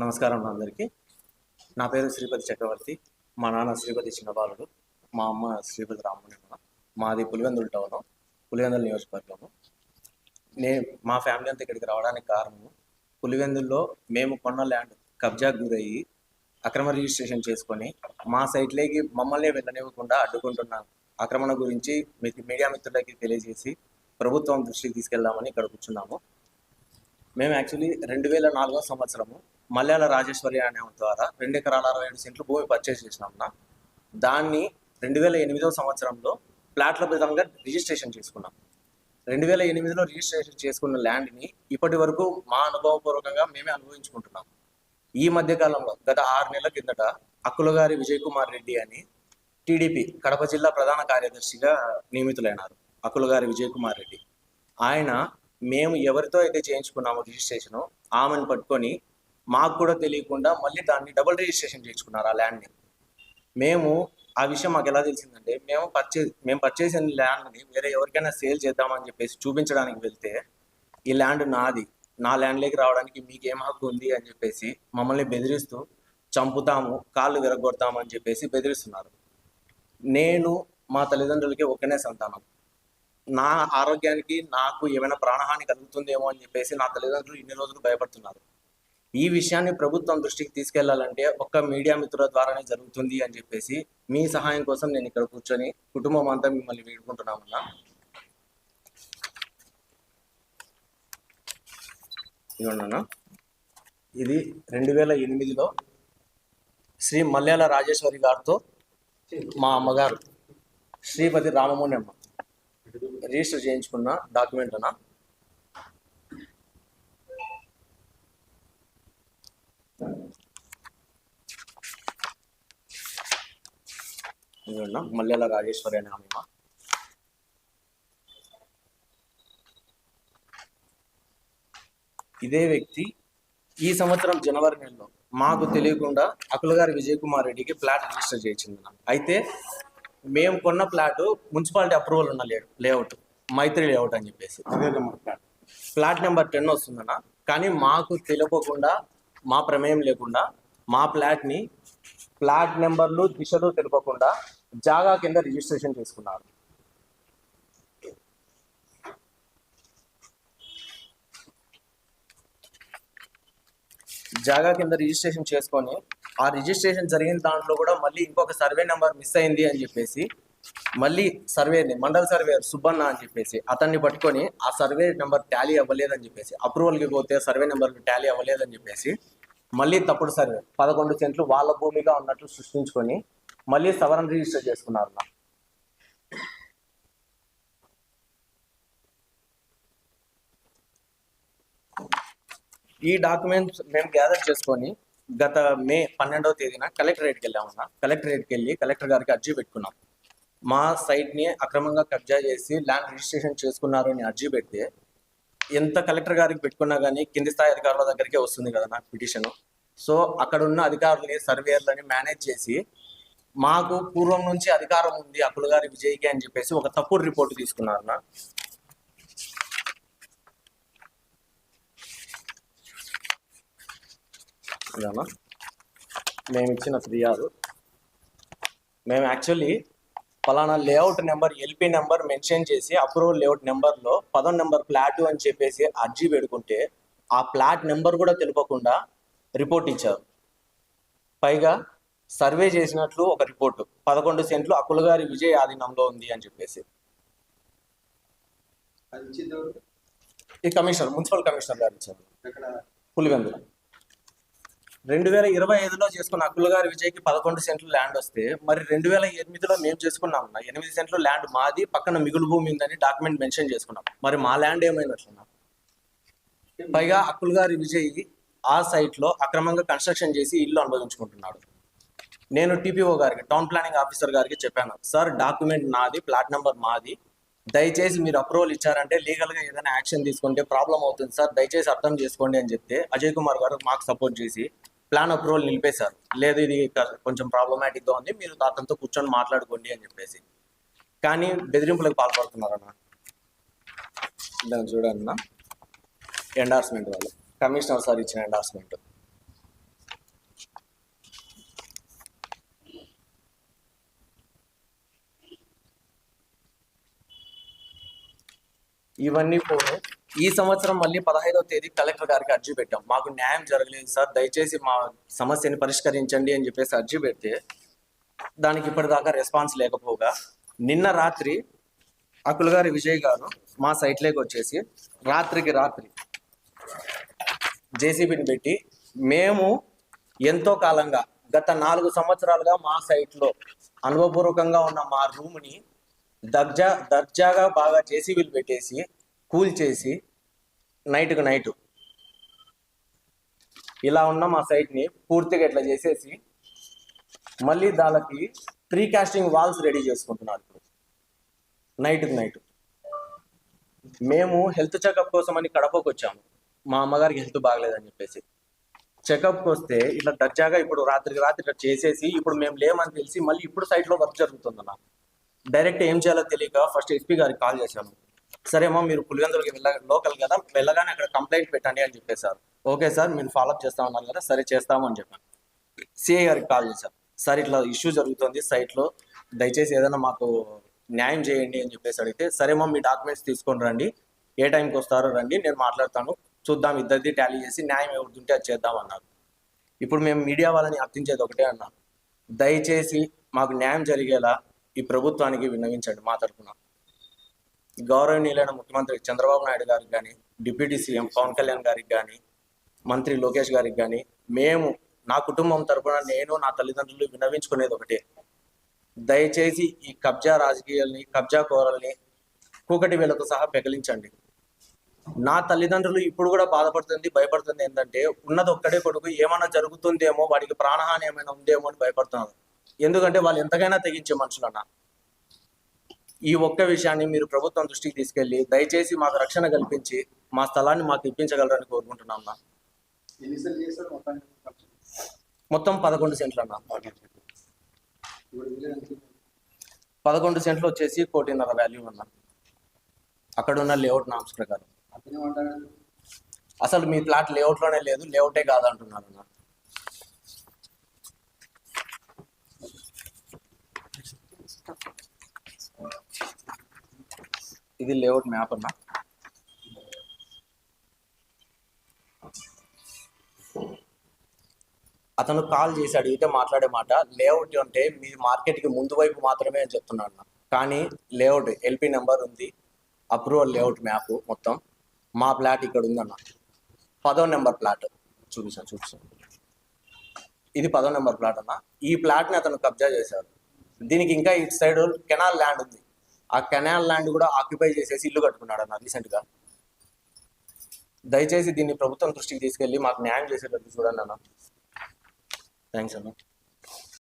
నమస్కారం అందరికీ. నా పేరు శ్రీపతి చక్రవర్తి. మా నాన్న శ్రీపతి చిన్నబాలుడు. మా అమ్మ శ్రీపతి రామణ మాది పులివెందుల టౌను పులివెందుల నియోజకవర్గము. నేను మా ఫ్యామిలీ అంతా ఇక్కడికి రావడానికి కారణము పులివెందుల్లో మేము కొన్న ల్యాండ్ కబ్జా గురయ్యి అక్రమ రిజిస్ట్రేషన్ చేసుకొని మా సైట్లోకి మమ్మల్ని వెళ్ళనివ్వకుండా అడ్డుకుంటున్నాం ఆక్రమణ గురించి మీడియా మిత్రులకి తెలియజేసి ప్రభుత్వం దృష్టికి తీసుకెళ్దామని ఇక్కడ కూర్చున్నాము. మేము యాక్చువల్లీ రెండు వేల నాలుగో సంవత్సరము మల్యాల రాజేశ్వరి అనే ద్వారా రెండు ఎకరాల అరవై ఏడు సెంట్లు భూమి పర్చేస్ చేసినాం దాన్ని రెండు వేల ఎనిమిదో సంవత్సరంలో ప్లాట్ల విధంగా రిజిస్ట్రేషన్ చేసుకున్నాం. రెండు వేల ఎనిమిదిలో రిజిస్ట్రేషన్ చేసుకున్న ల్యాండ్ని ఇప్పటి వరకు మా అనుభవపూర్వకంగా మేమే అనుభవించుకుంటున్నాం. ఈ మధ్య కాలంలో గత ఆరు నెలల కిందట అక్కుల గారి విజయ్ కుమార్ రెడ్డి అని టీడీపీ కడప జిల్లా ప్రధాన కార్యదర్శిగా నియమితులైనారు అక్కుల గారి విజయ్ కుమార్ రెడ్డి. ఆయన మేము ఎవరితో అయితే చేయించుకున్నామో రిజిస్ట్రేషన్ ఆమెను పట్టుకొని మాకు కూడా తెలియకుండా మళ్ళీ దాన్ని డబుల్ రిజిస్ట్రేషన్ చేయించుకున్నారు ఆ ల్యాండ్ని మేము ఆ విషయం మాకు ఎలా తెలిసిందంటే మేము పర్చేజ్ మేము పర్చేజ్ అయిన ల్యాండ్ని వేరే ఎవరికైనా సేల్ చేద్దామని చెప్పేసి చూపించడానికి వెళ్తే ఈ ల్యాండ్ నాది. నా ల్యాండ్లోకి రావడానికి మీకు ఏం హక్కు ఉంది అని చెప్పేసి మమ్మల్ని బెదిరిస్తూ చంపుతాము కాళ్ళు విరగొడతామని చెప్పేసి బెదిరిస్తున్నారు. నేను మా తల్లిదండ్రులకి ఒకనే సంతానం. నా ఆరోగ్యానికి నాకు ఏమైనా ప్రాణహాని కలుగుతుందేమో అని చెప్పేసి నా తల్లిదండ్రులు ఇన్ని రోజులు భయపడుతున్నారు. ఈ విషయాన్ని ప్రభుత్వం దృష్టికి తీసుకెళ్ళాలంటే ఒక్క మీడియా మిత్రుల ద్వారానే జరుగుతుంది అని చెప్పేసి మీ సహాయం కోసం నేను ఇక్కడ కూర్చొని కుటుంబం అంతా మిమ్మల్ని వేడుకుంటున్నామన్నా. ఇది రెండు వేల ఎనిమిదిలో శ్రీ మల్యాల రాజేశ్వరి గారితో మా అమ్మగారు శ్రీపతి రామమోహన్ అమ్మ. రిజిస్టర్ చేయించుకున్న డాక్యుమెంట్ అన్నా. ఇదిగోండి మల్లెల రాజేశ్వరి అనే ఆమె. ఇదే వ్యక్తి ఈ సంవత్సరం జనవరి నెలలో మాకు తెలియకుండా అకుల గారి విజయ్ కుమార్ రెడ్డికి ప్లాట్ రిజిస్టర్ చేయించింది. అయితే మేము కొన్న ప్లాట్ మున్సిపాలిటీ అప్రూవల్ ఉన్న లేఅవుట్ మైత్రి లేఅవుట్ అని చెప్పేసి. ప్లాట్. ఫ్లాట్ నెంబర్ టెన్ వస్తుందన్న. కానీ మాకు తెలియకోకుండా మా ప్రమేయం లేకుండా మా ఫ్లాట్ని ఫ్లాట్ నెంబర్లు దిశలు తెలియకుండా జాగా కింద రిజిస్ట్రేషన్ చేసుకున్నారు. జాగా కింద రిజిస్ట్రేషన్ చేసుకొని ఆ రిజిస్ట్రేషన్ జరిగిన దాంట్లో కూడా మళ్ళీ ఇంకొక సర్వే నెంబర్ మిస్ అయింది అని చెప్పేసి మళ్ళీ సర్వేని మండల సర్వే సుబ్బన్న అని చెప్పేసి అతన్ని పట్టుకొని ఆ సర్వే నెంబర్ టాలీ అవ్వలేదని చెప్పేసి అప్రూవల్కి పోతే సర్వే నెంబర్ టాలీ అవ్వలేదని చెప్పేసి మళ్ళీ తప్పుడు సర్వే పదకొండు సెంట్లు వాళ్ళ భూమిగా ఉన్నట్లు సృష్టించుకొని మళ్ళీ సవరణ రిజిస్టర్ చేసుకున్నారు నా ఈ డాక్యుమెంట్స్ మేము గ్యాదర్ చేసుకొని గత మే పన్నెండవ తేదీన కలెక్టరేట్కి వెళ్ళామన్నా. కలెక్టరేట్కి వెళ్ళి కలెక్టర్ గారికి అర్జీ పెట్టుకున్నాం. మా సైట్ని అక్రమంగా కబ్జా చేసి ల్యాండ్ రిజిస్ట్రేషన్ చేసుకున్నారు అని అర్జీ పెడితే ఎంత కలెక్టర్ గారికి పెట్టుకున్నా కానీ కింది స్థాయి అధికారుల దగ్గరికే వస్తుంది కదా నాకు పిటిషన్. సో అక్కడ ఉన్న అధికారులని సర్వేయర్లని మేనేజ్ చేసి మాకు పూర్వం నుంచి అధికారం ఉంది అప్పుల గారి విజయ్కి అని చెప్పేసి ఒక తప్పుడు రిపోర్ట్ తీసుకున్నారు నా మేము ఇచ్చిన ఫిర్యాదు. మేము యాక్చువల్లీ ఫలానా layout number LP number mention చేసి అప్రూవల్ లేఅవుట్ నెంబర్లో పదో నెంబర్ ప్లాట్ అని చెప్పేసి అర్జీ పెడుకుంటే ఆ ప్లాట్ నెంబర్ కూడా తెలుపకుండా రిపోర్ట్ ఇచ్చారు. పైగా సర్వే చేసినట్లు ఒక రిపోర్టు. పదకొండు సెంట్లు అక్కులగారి విజయ్ ఆధీనంలో ఉంది అని చెప్పేసి? ఈ కమిషనర్ మున్సిపల్ కమిషనర్ గారు ఇచ్చారు. పులివెందుల. రెండు వేల ఇరవై ఐదులో చేసుకున్న అక్కుల గారి విజయ్కి పదకొండు సెంట్లు ల్యాండ్ వస్తే మరి రెండు వేల ఎనిమిదిలో మేము చేసుకున్నాం. ఎనిమిది సెంట్లు ల్యాండ్ మాది పక్కన మిగులు భూమి ఉందని డాక్యుమెంట్ మెన్షన్ చేసుకున్నాం. మరి మా ల్యాండ్ ఏమైనట్లున్నా? పైగా అక్కుల గారి విజయ్ ఆ సైట్లో అక్రమంగా కన్స్ట్రక్షన్ చేసి ఇల్లు అనుభవించుకుంటున్నాడు. నేను టీపీఓ గారికి టౌన్ ప్లానింగ్ ఆఫీసర్ గారికి చెప్పాను. సార్ డాక్యుమెంట్ నాది ప్లాట్ నెంబర్ మాది. దయచేసి మీరు అప్రూవల్ ఇచ్చారంటే లీగల్గా ఏదైనా యాక్షన్ తీసుకుంటే ప్రాబ్లం అవుతుంది సార్. దయచేసి అర్థం చేసుకోండి అని చెప్తే అజయ్ కుమార్ గారు మాకు సపోర్ట్ చేసి ప్లాన్ అప్రూవల్ నిలిపేశారు లేదు ఇది కొంచెం ప్రాబ్లమాటిక్గా ఉంది. మీరు అతనితో కూర్చొని మాట్లాడుకోండి అని చెప్పేసి. కానీ బెదిరింపులకు పాల్పడుతున్నారన్న. దాన్ని చూడండి ఎండార్స్మెంట్ వాళ్ళు. కమిషనర్ సార్ ఇచ్చిన ఎండార్స్మెంట్ ఇవన్నీ పోను ఈ సంవత్సరం మళ్ళీ పదహైదవ తేదీ కలెక్టర్ గారికి అర్జీ పెట్టాం. మాకు న్యాయం జరగలేదు సార్. దయచేసి మా సమస్యని పరిష్కరించండి అని చెప్పేసి అర్జీ పెడితే దానికి ఇప్పటిదాకా రెస్పాన్స్ లేకపోగా నిన్న రాత్రి అకుల్ గారి విజయ్ గారు మా సైట్లోకి వచ్చేసి రాత్రికి రాత్రి జేసీబీని పెట్టి మేము ఎంతో కాలంగా గత నాలుగు సంవత్సరాలుగా మా సైట్లో అనుభవపూర్వకంగా ఉన్న మా రూమ్ని దర్జా దర్జాగా బాగా చేసి వీళ్ళు పెట్టేసి కూల్ చేసి నైట్కు నైట్. ఇలా ఉన్న మా సైట్ని పూర్తిగా ఇట్లా చేసేసి మళ్ళీ దానికి ప్రీ కాస్టింగ్ వాల్స్ రెడీ చేసుకుంటున్నారు ఇప్పుడు. నైట్కి నైట్. మేము హెల్త్ చెకప్ కోసం అని కడపకు వచ్చాము. మా అమ్మగారికి హెల్త్ బాగలేదని చెప్పేసి. చెకప్కి వస్తే ఇట్లా దర్జాగా ఇప్పుడు రాత్రికి రాత్రి ఇట్లా చేసేసి ఇప్పుడు మేము లేమని తెలిసి మళ్ళీ ఇప్పుడు సైట్లో వర్క్ జరుగుతుందన్న డైరెక్ట్ ఏం చేయాలో తెలియక ఫస్ట్ ఎస్పీ గారికి కాల్ చేశాను సరేమో మీరు పులివెందులకి వెళ్ళ లోకల్ కదా వెళ్ళగానే అక్కడ కంప్లైంట్ పెట్టండి అని చెప్పేశారు. ఓకే సార్ మీరు ఫాలోఅప్ చేస్తామన్నారు కదా సరే చేస్తాము అని చెప్పాను. సిఐ గారికి కాల్ చేశాను సార్ ఇట్లా ఇష్యూ జరుగుతుంది సైట్లో దయచేసి ఏదైనా మాకు న్యాయం చేయండి అని చెప్పేసి అడిగితే సరేమో మీ డాక్యుమెంట్స్ తీసుకొని రండి ఏ టైంకి వస్తారో రండి నేను మాట్లాడతాను చూద్దాం ఇద్దరిది టాలీ చేసి న్యాయం ఎవరిదుంటే అది చేద్దాం అన్నారు. ఇప్పుడు మేము మీడియా వాళ్ళని అర్థించేది ఒకటే అన్నా దయచేసి మాకు న్యాయం జరిగేలా ఈ ప్రభుత్వానికి విన్నవించండి మా తరఫున. గౌరవనీయులైన ముఖ్యమంత్రి చంద్రబాబు నాయుడు గారికి కానీ డిప్యూటీ సీఎం పవన్ కళ్యాణ్ గారికి కానీ మంత్రి లోకేష్ గారికి కానీ మేము నా కుటుంబం తరఫున నేను నా తల్లిదండ్రులు విన్నవించుకునేది ఒకటే. దయచేసి ఈ కబ్జా రాజకీయాల్ని కబ్జా కోరల్ని కూకటి వేలకు సహా పెకలించండి. నా తల్లిదండ్రులు ఇప్పుడు కూడా బాధపడుతుంది భయపడుతుంది ఏంటంటే ఉన్నది ఒక్కడే కొడుకు ఏమైనా జరుగుతుందేమో వాడికి ప్రాణహాని ఏమైనా ఉందేమో అని భయపడుతున్నారు. ఎందుకంటే వాళ్ళు ఎంతకైనా తెగించే మనుషులన్న. ఈ ఒక్క విషయాన్ని మీరు ప్రభుత్వం దృష్టికి తీసుకెళ్ళి దయచేసి మాకు రక్షణ కల్పించి మా స్థలాన్ని మాకు ఇప్పించగలరని కోరుకుంటున్నాం అన్న? మొత్తం పదకొండు సెంట్లు అన్న? పదకొండు సెంట్లు. వచ్చేసి కోటిన్నర వాల్యూ అన్న. అక్కడ ఉన్న లేఅవుట్ నామ్స్ ప్రకారం. అసలు మీ ప్లాట్ లేఅవుట్లోనే లేదు లేఅవుటే కాదంటున్నారు అన్న. ఇది లేఅవుట్ మ్యాప్ అన్న. అతను కాల్ చేసి అడిగితే మాట్లాడే మాట. లేఅవుట్ అంటే మీ మార్కెట్కి ముందు వైపు మాత్రమే అని చెప్తున్నాడు అన్న. కానీ లేఅవుట్ ఎల్పి నెంబర్ ఉంది. అప్రూవల్ లేఅవుట్ మ్యాప్ మొత్తం. మా ప్లాట్ ఇక్కడ ఉందన్న పదో నెంబర్ ప్లాట్. చూపించాను చూపించాను ఇది పదో నెంబర్ ప్లాట్ అన్న. ఈ ప్లాట్ని అతను కబ్జా చేశాడు. దీనికి ఇంకా ఇటు సైడ్ కెనాల్ ల్యాండ్ ఉంది. ఆ కెనాల్ ల్యాండ్ కూడా ఆక్యుపై చేసేసి ఇల్లు కట్టుకున్నాడు అన్న రీసెంట్గా. దయచేసి దీన్ని ప్రభుత్వం దృష్టికి తీసుకెళ్ళి మాకు న్యాయం చేసేటట్టు చూడండి అన్న. థ్యాంక్స్ అన్న.